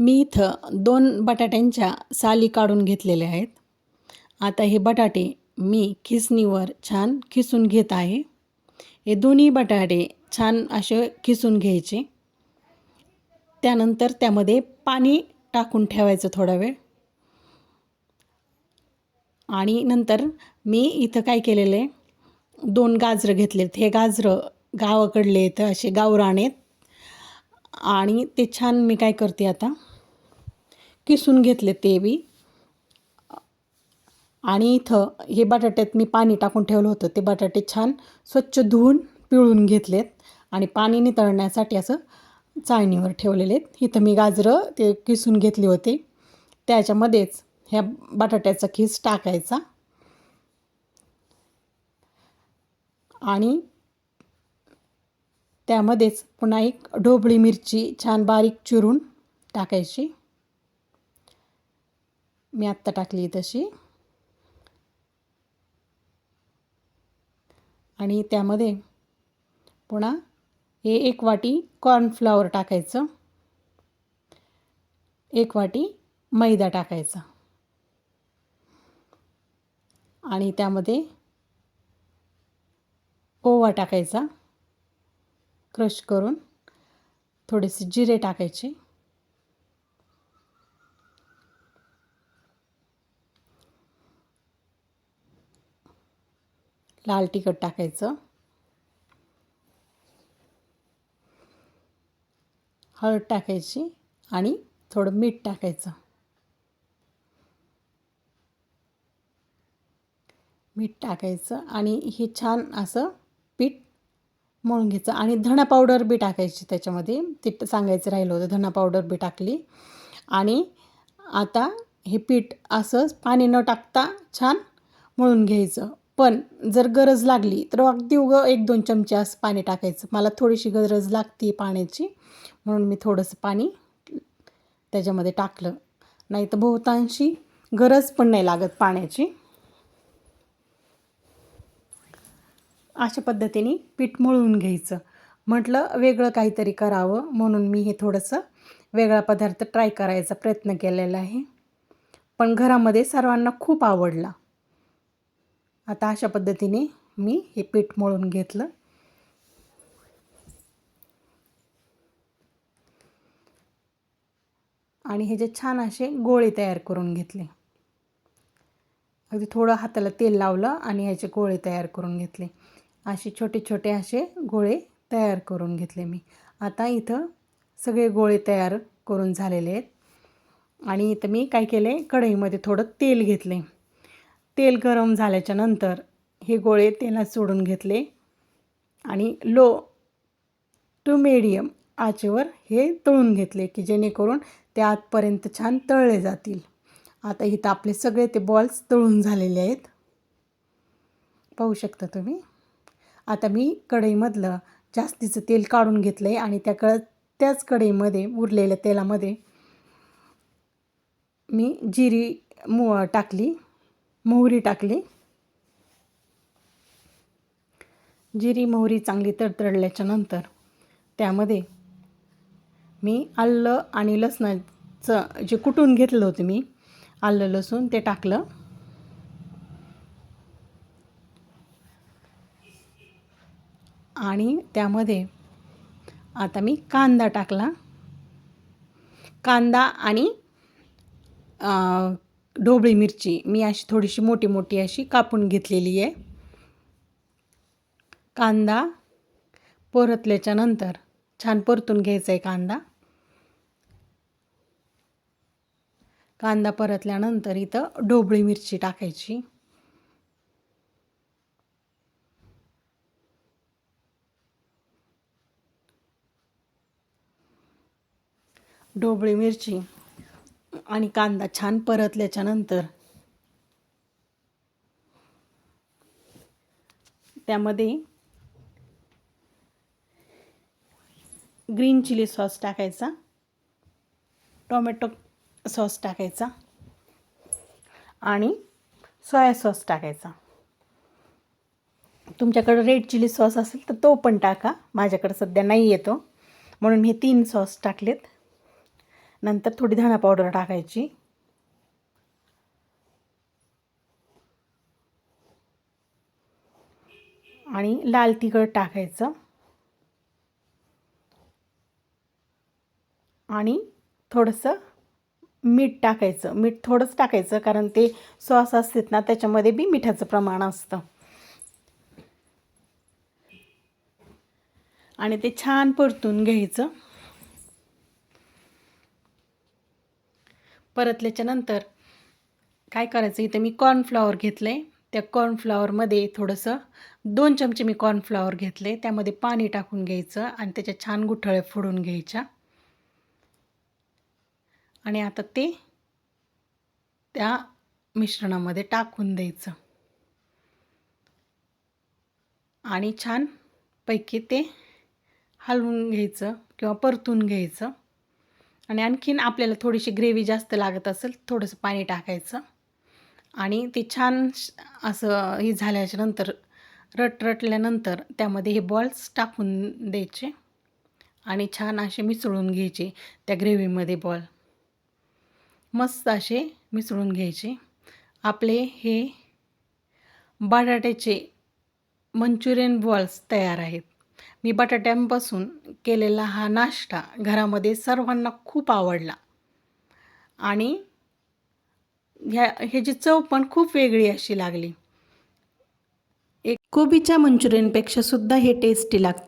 मी इथं दोन बटाट्यांच्या साली काढून घेतलेल्या आहेत. आता हे बटाटे मी खिसणीवर छान खिसून घेत आहे. हे दोन्ही बटाटे छान असे खिसून घ्यायचे. त्यानंतर त्यामध्ये पाणी टाकून ठेवायचं थोडा वेळ. आणि नंतर मी इथं काय केलेलं आहे? दोन गाजरं घेतलेत. हे गाजरं गावाकडले आहेत असे गावरान आहेत. आणि ते छान मी काय करते आता? किसून घेतले ते बी. आणि इथं हे बटाट्यात मी पाणी टाकून ठेवलं होतं. ते बटाटे छान स्वच्छ धुवून पिळून घेतलेत. आणि पाणी नितळण्यासाठी असं चाळणीवर ठेवलेले आहेत. इथं मी गाजरं ते किसून घेतली होती. त्याच्यामध्येच ह्या बटाट्याचा खीस टाकायचा. आणि त्यामध्येच पुन्हा एक ढोबळी मिरची छान बारीक चिरून टाकायची. मी आत्ता टाकली तशी. आणि त्यामध्ये पुन्हा हे एक वाटी कॉर्नफ्लॉवर टाकायचं. एक वाटी मैदा टाकायचा. आणि त्यामध्ये ओवा टाकायचा. क्रश करून थोडेसे जिरे टाकायचे. लाल तिखट टाकायचं. हळद टाकायची आणि थोडं मीठ टाकायचं. मीठ टाकायचं आणि हे छान असं पीठ मळून घ्यायचं आणि धणा पावडर बी टाकायची त्याच्यामध्ये. ते सांगायचं राहिलं होतं धणा पावडर बी टाकली. आणि आता हे पीठ असं पाणी न टाकता छान मळून घ्यायचं. पण जर गरज लागली तर अगदी उगं एक दोन चमचे असं पाणी टाकायचं. मला थोडीशी गरज लागते पाण्याची म्हणून मी थोडंसं पाणी त्याच्यामध्ये टाकलं. नाही तर बहुतांशी गरज पण नाही लागत पाण्याची. अशा पद्धतीने पीठ मळून घ्यायचं. म्हटलं वेगळं काहीतरी करावं म्हणून मी हे थोडंसं वेगळा पदार्थ ट्राय करायचा प्रयत्न केलेला आहे. पण घरामध्ये सर्वांना खूप आवडला. आता अशा पद्धतीने मी हे पीठ मळून घेतलं. आणि हे जे छान असे गोळे तयार करून घेतले. अगदी थोडं हाताला तेल लावलं आणि ह्याचे गोळे तयार करून घेतले. असे छोटे छोटे असे गोळे तयार करून घेतले मी. आता इथं सगळे गोळे तयार करून झालेले आहेत. आणि इथं मी काय केले? कढईमध्ये थोडं तेल घेतले. तेल गरम झाल्याच्यानंतर हे गोळे तेलात सोडून घेतले आणि लो टू मीडियम आचेवर हे तळून घेतले की जेणेकरून ते आतपर्यंत छान तळले जातील. आता इथं आपले सगळे ते बॉल्स तळून झालेले आहेत. पाहू शकता तुम्ही? आता मी कढईमधलं जास्तीचं तेल काढून घेतलं आहे आणि त्या क त्याच कढईमध्ये उरलेल्या तेलामध्ये मी जिरी मु टाकली. मोहरी टाकली. जिरी मोहरी चांगली तडतडल्याच्या नंतर त्यामध्ये मी आलं आणि लसणाचं जे कुटून घेतलं होतं मी आलं लसूण ते टाकलं. आणि त्यामध्ये आता मी कांदा टाकला. कांदा आणि ढोबळी मिरची मी अशी थोडीशी मोठी मोठी अशी कापून घेतलेली आहे. कांदा परतल्याच्या नंतर छान परतून घ्यायचा आहे कांदा. कांदा परतल्यानंतर इथं ढोबळी मिरची टाकायची. ढोबळी मिरची आणि कांदा छान परतल्याच्या नंतर त्यामध्ये ग्रीन चिली सॉस टाकायचा टोमॅटो सॉस टाकायचा आणि सोया सॉस टाकायचा. तुमच्याकडं रेड चिली सॉस असेल तर तो पण टाका माझ्याकडं सध्या नाही येतो म्हणून हे तीन सॉस टाकलेत. नंतर थोडी धणा पावडर टाकायची. आणि लाल तिखट टाकायचं. आणि थोडंसं मीठ टाकायचं. मीठ थोडंच टाकायचं कारण ते सॉस असतात ना त्याच्यामध्ये बी मिठाचं प्रमाण असतं. आणि ते छान परतून घ्यायचं. परतल्याच्या नंतर काय करायचं? इथं मी कॉर्नफ्लॉवर घेतलं आहे त्या कॉर्नफ्लॉवरमध्ये थोडंसं दोन चमचे मी कॉर्नफ्लॉवर घेतले त्यामध्ये पाणी टाकून घ्यायचं आणि त्याच्या छान गुठळ्या फोडून घ्यायच्या. आणि आता ते त्या मिश्रणामध्ये टाकून द्यायचं. आणि छान पैकी ते हलवून घ्यायचं किंवा परतून घ्यायचं. आणि आणखीन आपल्याला थोडीशी ग्रेव्ही जास्त लागत असेल थोडंसं पाणी टाकायचं. आणि ते छान असं हे झाल्याच्यानंतर त्यामध्ये हे बॉल्स टाकून द्यायचे आणि छान असे मिसळून घ्यायचे त्या ग्रेव्हीमध्ये बॉल मस्त असे मिसळून घ्यायचे. आपले हे बटाट्याचे मंचुरियन बॉल्स तयार आहेत. मी बटाट्यांपासून केलेला हा नाश्ता घरामध्ये सर्वांना खूप आवडला. आणि ह्या ह्याची चव पण खूप वेगळी अशी लागली. एक कोबीच्या मंचुरियनपेक्षा सुद्धा हे टेस्टी लागतं.